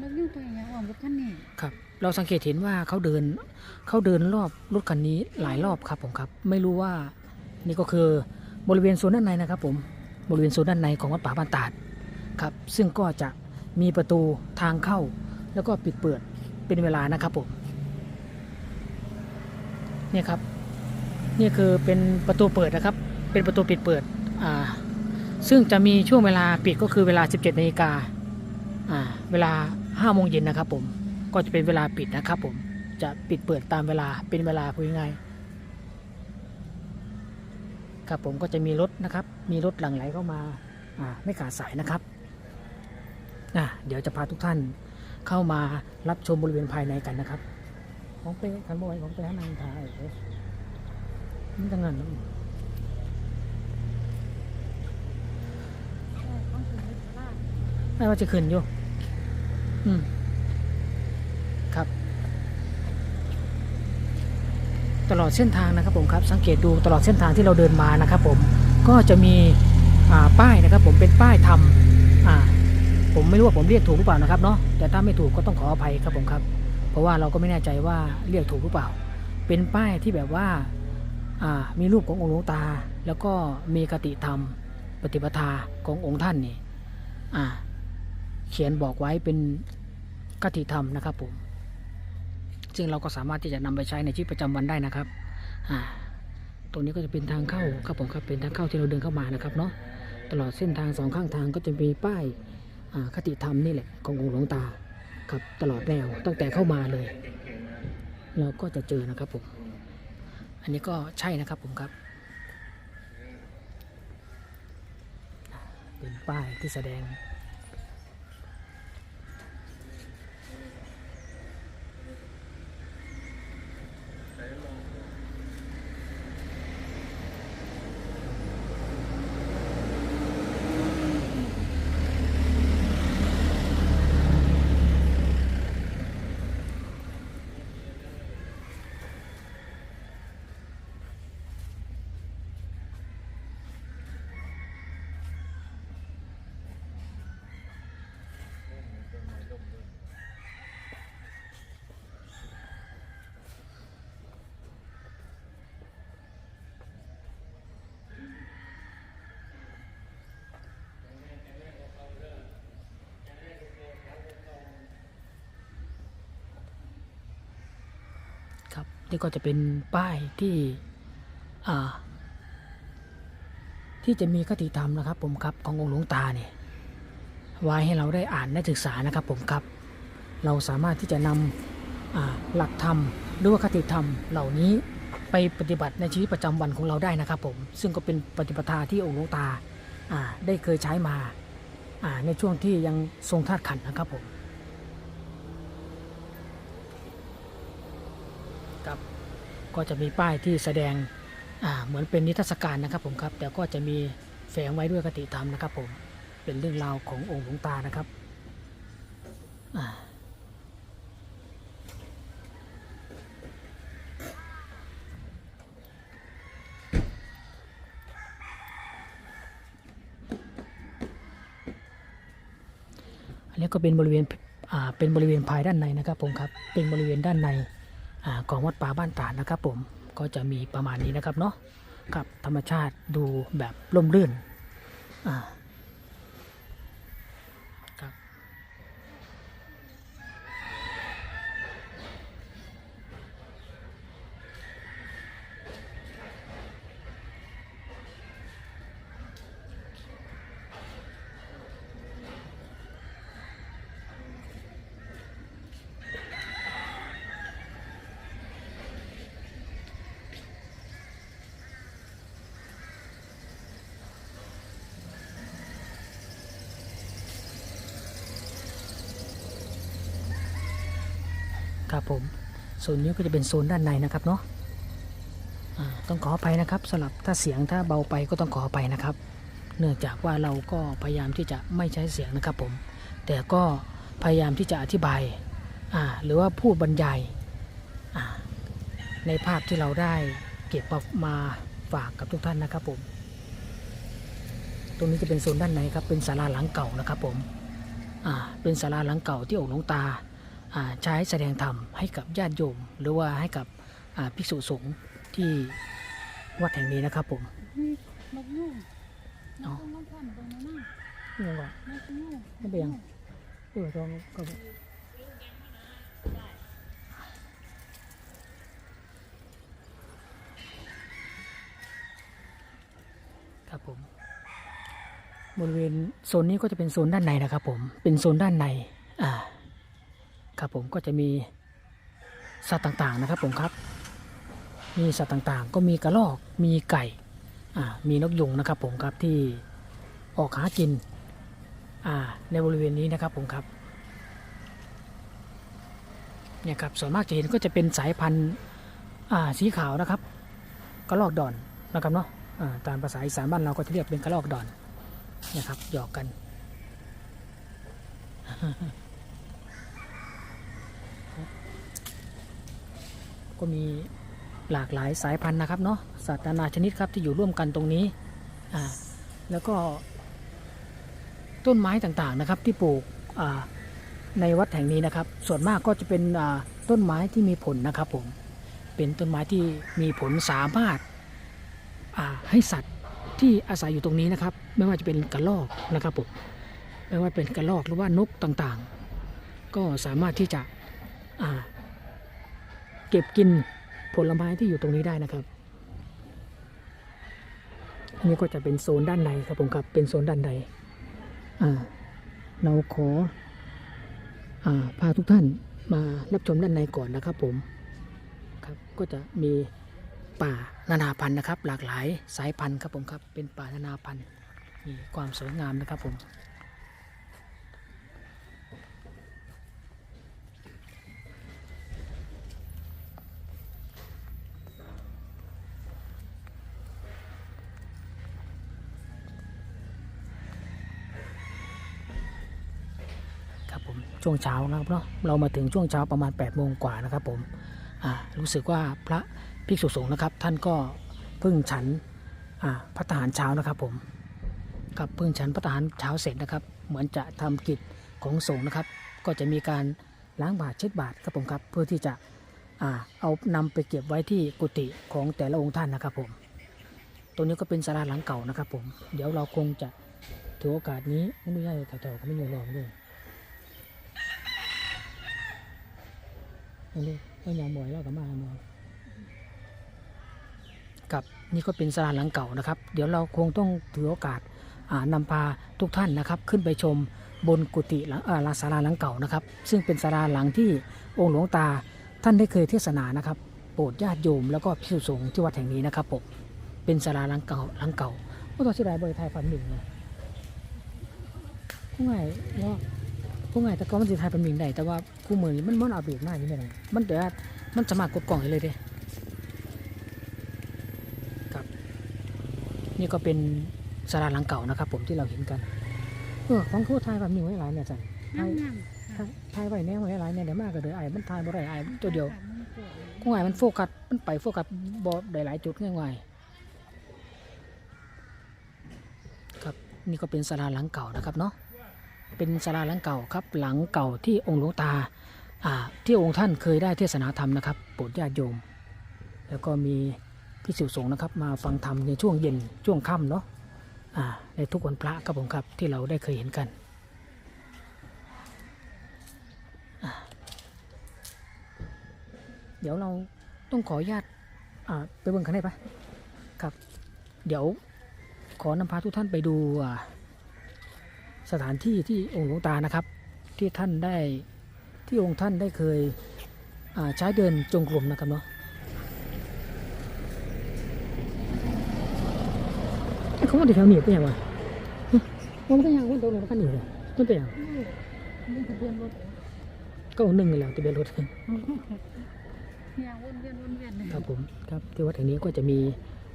นกยุ่งตัวอย่างออกรถคันนี้ครับ เราสังเกตเห็นว่าเขาเดินเขาเดินรอบรถคันนี้หลายรอบครับผมครับ ไม่รู้ว่านี่ก็คือบริเวณโซนด้านในนะครับ ผมบริเวณโซนด้านในของวัดป่าบ้านตาดครับ ซึ่งก็จะมีประตูทางเข้า แล้วก็ปิดเปิดเป็นเวลานะครับผมนี่ครับ นี่คือเป็นประตูเปิดนะครับ เป็นประตูปิดเปิดอ่าซึ่งจะมีช่วงเวลาปิดก็คือเวลา 17นาฬิกาอ่าเวลา 5โมงเย็นนะครับผมก็จะเป็นเวลาปิดนะครับผมจะปิดเปิดตามเวลาเป็นเวลาพูดง่ายครับผมก็จะมีรถนะครับ มีรถหลั่งไหลเข้ามาไม่ขาดสายนะครับอะเดี๋ยวจะพาทุกท่านเข้ามารับชมบริเวณภายในกันนะครับ ของเป้ขันบอยของเป้ข้างในถ่ายเอ๊ะมันจะเงินเนอะใช่ต้องถึงรถลากไม่ว่าจะขึ้นอยู่ ครับ ตลอดเส้นทางนะครับผมครับ สังเกตดูตลอดเส้นทางที่เราเดินมานะครับ ผมก็จะมีป้ายนะครับ ผมเป็นป้ายทำผมไม่รู้ว่าผมเรียกถูกหรือเปล่านะครับเนาะแต่ถ้าไม่ถูกก็ต้องขออภัยครับผมครับ เพราะว่าเราก็ไม่แน่ใจว่าเรียกถูกหรือเปล่า เป็นป้ายที่แบบว่ามีรูปขององค์หลวงตา แล้วก็มีคติธรรม ปฏิปทาขององค์ท่านนี่เขียนบอกไว้เป็น คติธรรมนะครับผมซึ่งเราก็สามารถที่จะนำไปใช้ในชีวิตประจำวันได้นะครับอ่าตรงนี้ก็จะเป็นทางเข้าครับผมครับเป็นทางเข้าที่เราเดินเข้ามานะครับเนาะตลอดเส้นทางสองข้างทางก็จะมีป้ายคติธรรมนี่แหละขององค์หลวงตาครับตลอดแนวตั้งแต่เข้ามาเลย เราก็จะเจอนะครับผมอันนี้ก็ใช่นะครับผมครับเป็นป้ายที่แสดง นี่ก็จะเป็นป้ายที่ที่จะมีคติธรรมนะครับผมครับขององค์หลวงตาเนี่ยไว้ให้เราได้อ่านได้ศึกษานะครับผมครับ เราสามารถที่จะนำหลักธรรมหรือว่าคติธรรมเหล่านี้ไปปฏิบัติในชีวิตประจำวันของเราได้นะครับผม ซึ่งก็เป็นปฏิปทาที่องค์หลวงตาได้เคยใช้มาในช่วงที่ยังทรงธาตุขันนะครับผม ครับ ก็จะมีป้ายที่แสดงเหมือนเป็นนิทรรศการนะครับผมครับ แต่ก็จะมีแฝงไว้ด้วยคติธรรมนะครับผม เป็นเรื่องราวขององค์หลวงตานะครับอันนี้ก็เป็นบริเวณเป็นบริเวณภายด้านในนะครับผมครับ เป็นบริเวณด้านใน ของวัดป่าบ้านตาดนะครับ ผมก็จะมีประมาณนี้นะครับเนาะครับธรรมชาติดูแบบร่มรื่นอ่า ครับผมโซนนี้ก็จะเป็นโซนด้านในนะครับเนาะต้องขออภัยนะครับสำหรับถ้าเสียงถ้าเบาไปก็ต้องขออภัยนะครับ เนื่องจากว่าเราก็พยายามที่จะไม่ใช้เสียงนะครับผม แต่ก็พยายามที่จะอธิบายหรือว่าพูดบรรยายในภาพที่เราได้เก็บมาฝากกับทุกท่านนะครับผม ตรงนี้จะเป็นโซนด้านในครับเป็นศาลาหลังเก่านะครับผมเป็นศาลาหลังเก่าที่องค์หลวงตา ใช้แสดงธรรมให้กับญาติโยม หรือว่าให้กับภิกษุสงฆ์ที่วัดแห่งนี้นะครับผมนี่นกยูงนอ๋อกนกพันธุ์ตรงนั้นน่ะนี่ว่านกยูงไม่เป็นยังเออตรงก็ครับผม บริเวณโซนนี้ก็จะเป็นโซนด้านในนะครับผม เป็นโซนด้านใน ครับผมก็จะมีสัตว์ต่างๆนะครับผมครับ มีสัตว์ต่างๆ ก็มีกระรอก มีไก่อ่ามีนกยุงนะครับผมครับที่ออกหากินอ่าในบริเวณนี้นะครับผมครับเนี่ยครับส่วนมากจะเห็นก็จะเป็นสายพันธุ์อ่าสีขาวนะครับกระรอกดอนนะครับเนาะอ่าตามภาษาอีสานบ้านเราก็จะเรียกเป็นกระรอกดอนนะครับหยอกกัน ก็มีหลากหลายสายพันธุ์นะครับเนาะสัตว์นานาชนิดครับที่อยู่ร่วมกันตรงนี้อ่าแล้วก็ต้นไม้ต่างๆนะครับที่ปลูกอ่าในวัดแห่งนี้นะครับ ส่วนมากก็จะเป็นอ่าต้นไม้ที่มีผลนะครับผมเป็นต้นไม้ที่มีผลสามารถอ่าให้สัตว์ที่อาศัยอยู่ตรงนี้นะครับ ไม่ว่าจะเป็นกระรอกนะครับผมไม่ว่าเป็นกระรอกหรือว่านกต่างๆ ก็สามารถที่จะอ่า เก็บกินผลไม้ที่อยู่ตรงนี้ได้นะครับ อันนี้ก็จะเป็นโซนด้านในครับผมครับ เป็นโซนด้านในอ่า เราขออ่าพาทุกท่านมารับชมด้านในก่อนนะครับผมครับก็จะมีป่านานาพันธุ์นะครับ หลากหลายสายพันธุ์ครับผมครับเป็นป่านานาพันธุ์มีความสวยงามนะครับผม ช่วงเช้านะครับเนาะเรามาถึงช่วงเช้าประมาณ8ปดโมงกว่านะครับผมรู้สึกว่าพระภิกษุสงฆ์นะครับ ท่านก็เพิ่งฉันพระทหารเช้านะครับผมกับเพิ่งฉันพระทหารเช้าเสร็จนะครับ เหมือนจะทำกิจของสงฆ์นะครับ ก็จะมีการล้างบาตรเช็ดบาตรครับผมครับเพื่อที่จะอเอานำไปเก็บไว้ที่กุฏิของแต่ละองค์ท่านนะครับผมตรงนี้ก็เป็นศาลาหลังเก่านะครับผม เดี๋ยวเราคงจะถือโอกาสนี้ไม่ใช่แถวๆก็ไม่มีรองด้วย นี่ก็ยังหมวยแล้วก็มาหมอยกับนี่ก็เป็นศาลาหลังเก่านะครับ เดี๋ยวเราคงต้องถือโอกาสอ่านำพาทุกท่านนะครับ ขึ้นไปชมบนกุฏิหลังเอ่อศาลาหลังเก่านะครับ ซึ่งเป็นศาลาหลังที่องค์หลวงตาท่านได้เคยเทศนานะครับโปรดญาติโยมแล้วก็พิสุสงฆ์ที่วัดแห่งนี้นะครับผมเป็นศาลาหลังเก่าหลังเก่าว่าตอนที่ไรบริไทยพันหนึ่งนะผู้ง่ายว่าผู้ง่ายแต่ก็มันสิไทยพันหนึ่งได้แต่ว่า คู่มือนี้มันมันเอาเบียดมากนี่ไม่ได้มันเดี๋ยวมันสามารถกดกล่องให้เลยเด้นี่ก็เป็นศาลาหลังเก่านะครับ ผมที่เราเห็นกันเออของคู่ทายแบบนี้ไว้หลายเนี่ยจันงามงามทายทายไว้แน่ไว้หลายเนี่ยเดี๋ยวมากก็เดี๋ยวไอ้มันทายบ่ได้ไอ้มันตัวเดียวมันสวยกูไอ้มันโฟกัสมันไปโฟกัสบ่ได้หลายจุดง่ายๆครับนี่ก็เป็นศาลาหลังเก่านะครับเนาะ เป็นศาลาหลังเก่าครับ หลังเก่าที่องค์หลวงตาที่องค์ท่านเคยได้เทศนาธรรมนะครับโปรดญาติโยม แล้วก็มีพิสุสงฆ์นะครับ มาฟังธรรมในช่วงเย็นช่วงค่ำเนาะในทุกวันพระครับผมครับที่เราได้เคยเห็นกันเดี๋ยวเราต้องขออนุญาตไปเบิ่งข้างในปะครับ เดี๋ยวขอนำพาทุกท่านไปดูอ่า สถานที่ที่องค์หลวงตานะครับ ที่ท่านได้ที่องค์ท่านได้เคยอ่าใช้เดินจงกรมนะครับเนาะเขาว่าเดี๋ยวแถวนี้เป็นยังไงมันเป็นยังมันตรงไหนมันกันนี่เลยมันเป็นยังมันทะเบียนรถก็หนึ่งเลยแหล้วทะเบียนรถเนี่ยวนเวียนวนเวียนเลยครับผมครับที่วัดแห่งนี้ก็จะมี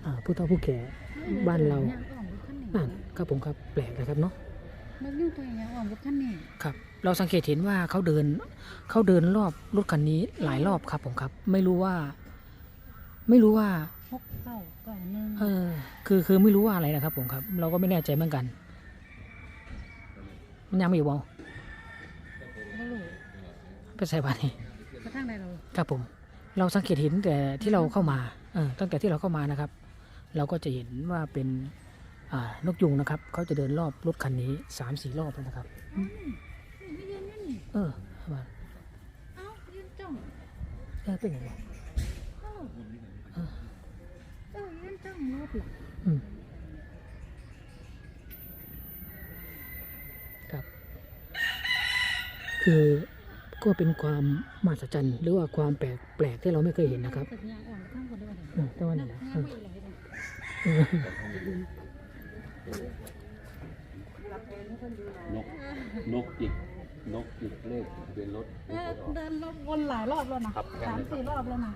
อ่าผู้เฒ่าผู้แก่บ้านเราเนี่ยอ้อมรถคันนี้นั่นครับผมครับแปลกนะครับเนาะ นกยูงตัวอย่างอ้อมรถคันนี้ครับ เราสังเกตเห็นว่าเขาเดินเขาเดินรอบรถคันนี้หลายรอบครับผมครับ ไม่รู้ว่า ไม่รู้ว่าหกเก้าเก้าหนึ่งเออ คือคือไม่รู้ว่าอะไรนะครับผมครับ เราก็ไม่แน่ใจเหมือนกันมันยังไม่อยู่บ่ไปใส่บาตรนี่กระทั่งใดเราครับผม เราสังเกตเห็นแต่ที่เราเข้ามาเออตั้งแต่ที่เราเข้ามานะครับ เราก็จะเห็นว่าเป็นอ่า นกยุงนะครับเขาจะเดินรอบรถคันนี้สามสี่รอบแล้วนะครับไม่ยืนอยู่นี่เออว่าเอ้ายืนจ้องเออเป็นยังไงเอ้าเออยืนจ้องรถเหรออืมครับ คือก็เป็นความมหัศจรรย์หรือว่าความแปลกแปลกที่เราไม่เคยเห็นนะครับแต่ยางอ่อนข้างบนด้วยเออแต่ว่านี่แหละ นกนกจิกนกจิกเลขทะเป็นรถเออเดินรอบวนหลายรอบแล้วนะสามสี่รอบแล้วนะ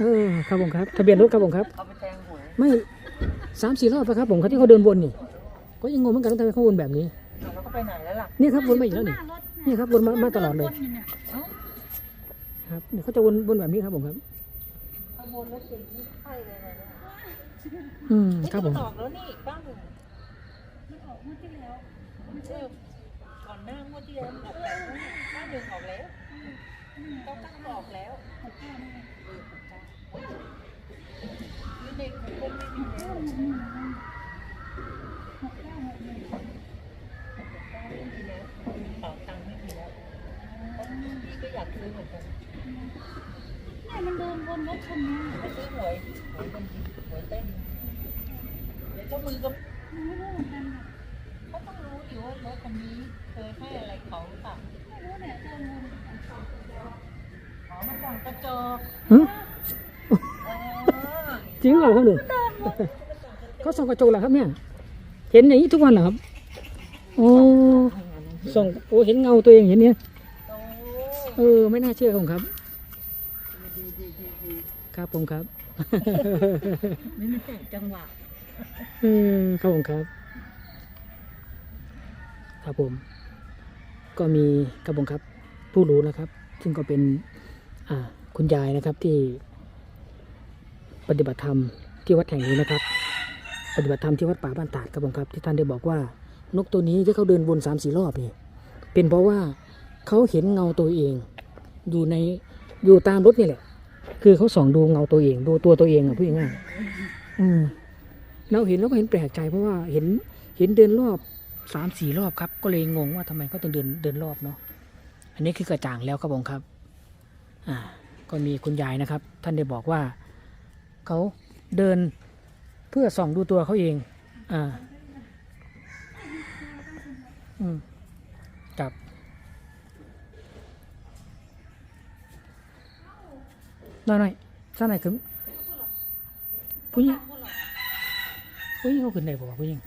เออครับผมครับ ทะเบียนรถครับผมครับไม่สามสี่รอบแล้วครับผมเขาที่เขาเดินวนนี่ก็ยังงงเหมือนกันว่าทำไมเขาวนแบบนี้เราก็ไปไหนแล้วล่ะเนี่ยครับวนมาอีกแล้วนี่หารถนี่ครับวนมามาตลอดเลยวนอยู่เนี่ยครับเนี่ยเขาจะวนวนแบบนี้ครับผมครับขบวนรถเก่งที่ใช่เลยนะเนี่ย อืมครับผมตอกแล้วนี่ป้าหนึ่งมันออกเมื่อที่แล้วไม่ใช่ก่อนหน้างวดที่แล้วมันออกแล้วนี่ป้าหนึ่งออกแล้วเก้าเก้าก็ออกแล้วหกเก้านี่นี่เด็กของคนไม่มีแล้วหกเก้าหกหนึ่งเป่าตังค์ไม่มีแล้วเพราะพี่ก็อยากซื้อเหมือนกัน เนี่ยมันเดินวนรถคันนี้ไปซื้อหวยหวยเป็นหวยเต้นเดี๋ยวเจ้ามือก็มันไม่รู้เหมือนกันค่ะเขาต้องรู้อยู่ว่ารถคันนี้เคยให้อะไรเขาหรือเปล่าไม่รู้เนี่ยเดินวนอ๋อมันส่องกระจกจริงเหรอครับหนึ่งเขาส่องกระจกเหรอครับเนี่ยเห็นอย่างนี้ทุกวันเหรอครับโอ้ส่องโอ้เห็นเงาตัวเองเห็นเนี่ยเออไม่น่าเชื่อครับผมครับ ครับผมครับไม่ไม่แต่จังหวะเออครับผมครับ ครับผม ก็มีครับผมครับ ผู้รู้นะครับ ซึ่งก็เป็น อ่า คุณยายนะครับที่ ปฏิบัติธรรมที่วัดแห่งนี้นะครับ ปฏิบัติธรรมที่วัดป่าบ้านตาดครับผมครับ ที่ท่านได้บอกว่านกตัวนี้ที่เขาเดินวนสามสี่รอบนี่เป็นเพราะว่าเขาเห็นเงาตัวเอง อยู่ในอยู่ตามรถนี่แหละ คือเขาส่องดูเงาตัวเอง ดูตัวตัวเองอะพูดง่ายๆเราเห็นแล้วก็เห็นแปลกใจเพราะว่าเห็นเห็นเดินรอบสามสี่รอบครับ ก็เลยงงว่าทำไมเขาถึงเดินเดินรอบเนาะอันนี้คือกระจ่างแล้วครับผมครับ อ่า ก็มีคุณยายนะครับ ท่านได้บอกว่าเขาเดินเพื่อส่องดูตัวเขาเอง อ่า อืม น้อยหน่อยๆซะหน่อยคือผู้หญิงผู้หญิงเขาขึ้นได้บ่วะผู้หญิง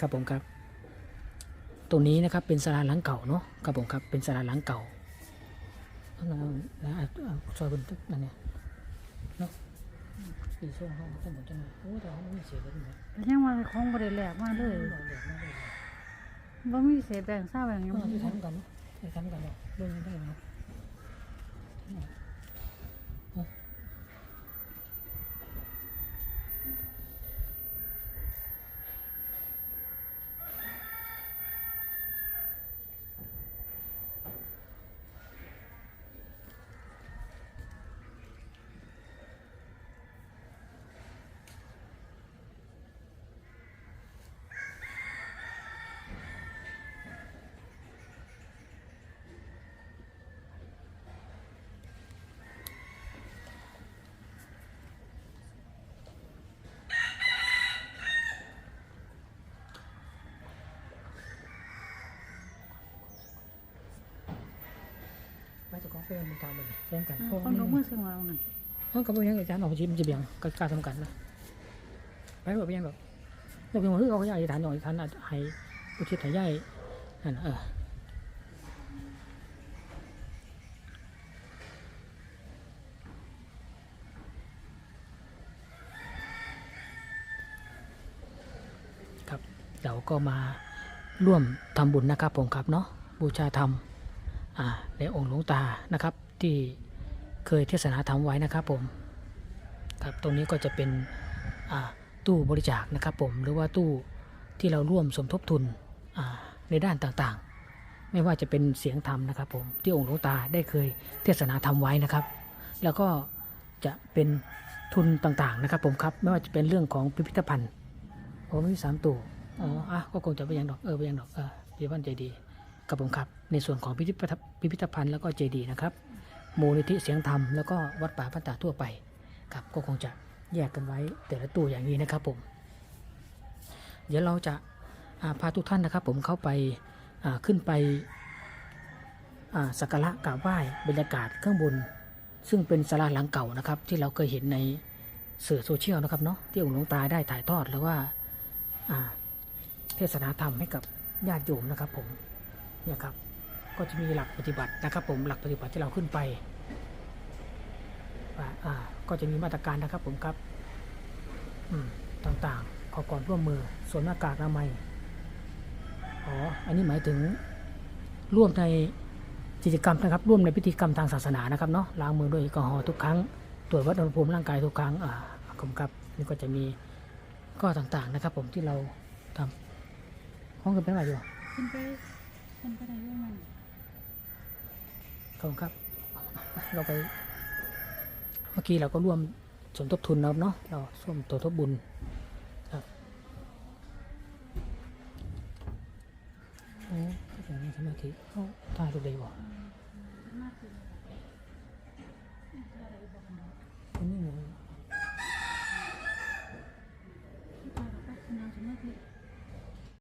ครับผมครับ ตรงนี้นะครับเป็นศาลาหลังเก่าเนาะครับผมครับเป็นศาลาหลังเก่าเอาละเอาละเอาเอาซอยบนตึกนั่นเนี่ยเนาะดีช่วงห้องข้างบนจังเลยโอ้แต่ห้องไม่มีเสียเลยเนี่ยแต่ยังว่าของบริแหลกมากเลยเราเดือดมากเลยว่ามีเศษแบ่งเศร้าแบ่งยังเออไม่ไปทำกันเนาะ ไปทำกันเนาะเรื่องนี้ได้เนาะไม่ เพื่อนมันตามไปแซมกันเพราะของนกมือเสียงเราหน่อยห้องกับพวกยังอาจารย์ออกชิมจะเบี่ยงก็กล้าทำกันนะไปแบบเบี่ยงแบบเราเป็นคนที่เขาอยากจะฐานหน่อยฐานอาจจะให้อุทิศให้ย่ายนั่นน่ะเออครับเราก็มาร่วมทำบุญนะครับผมครับเนาะบูชาธรรมอ่า ในองค์หลวงตานะครับที่เคยเทศนาธรรมไว้นะครับผมครับตรงนี้ก็จะเป็นตู้บริจาคนะครับผมหรือว่าตู้ที่เราร่วมสมทบทุนในด้านต่างๆ ไม่ว่าจะเป็นเสียงธรรมนะครับผมที่องค์หลวงตาได้เคยเทศนาธรรมไว้นะครับ แล้วก็จะเป็นทุนต่างๆนะครับผมครับไม่ว่าจะเป็นเรื่องของพิพิธภัณฑ์โอ้ไม่มีสามตัวอ๋ออะก็คงจะไปยังดอกเออไปยังดอกเออพิพิธภัณฑ์ใจดีกับผมครับ ในส่วนของพิพิธภัณฑ์แล้วก็เจดีนะครับมูลนิธิเสียงธรรมแล้วก็วัดป่าพันตาทั่วไปครับก็คงจะแยกกันไว้แต่ละตัวอย่างนี้นะครับผม เดี๋ยวเราจะาพาทุกท่านนะครับ ผมเข้าไปาขึ้นไปสักการะกราบไหว้บรรยากาศข้างบน ซึ่งเป็นศาลาหลังเก่านะครับ ที่เราเคยเห็นในสื่อโซเชียลนะครับเนาะที่องค์หลวงตาได้ถ่ายทอดแล้วว่าอ่าเทศนาธรรมให้กับญาติโยมนะครับผมเนี่ยครับ ก็จะมีหลักปฏิบัตินะครับ ผมหลักปฏิบัติที่เราขึ้นไปก็จะมีมาตรการนะครับผมครับต่างๆขอความร่วมมือสวมหน้ากากอนามัยอ๋ออันนี้หมายถึงร่วมในกิจกรรมนะครับ ร่วมในพิธีกรรมทางศาสนานะครับเนาะล้างมือด้วยแอลกอฮอล์ทุกครั้งตรวจวัดอุณหภูมิร่างกายทุกครั้งอ่าขอบคุณครับนี่ก็จะมีข้อต่างๆนะครับ ผมที่เราทำห้องกันเป็นอะไรอยู่ขึ้นไปขึ้นไปได้ยังไง ขอบคุณครับ เราไป เมื่อกี้เราก็ร่วมสมทบทุนนะครับเนาะ เราร่วมตัวทบบุญครับโอ้ก็อย่างนี้สมาธิเขาตายรูปได้บ่อ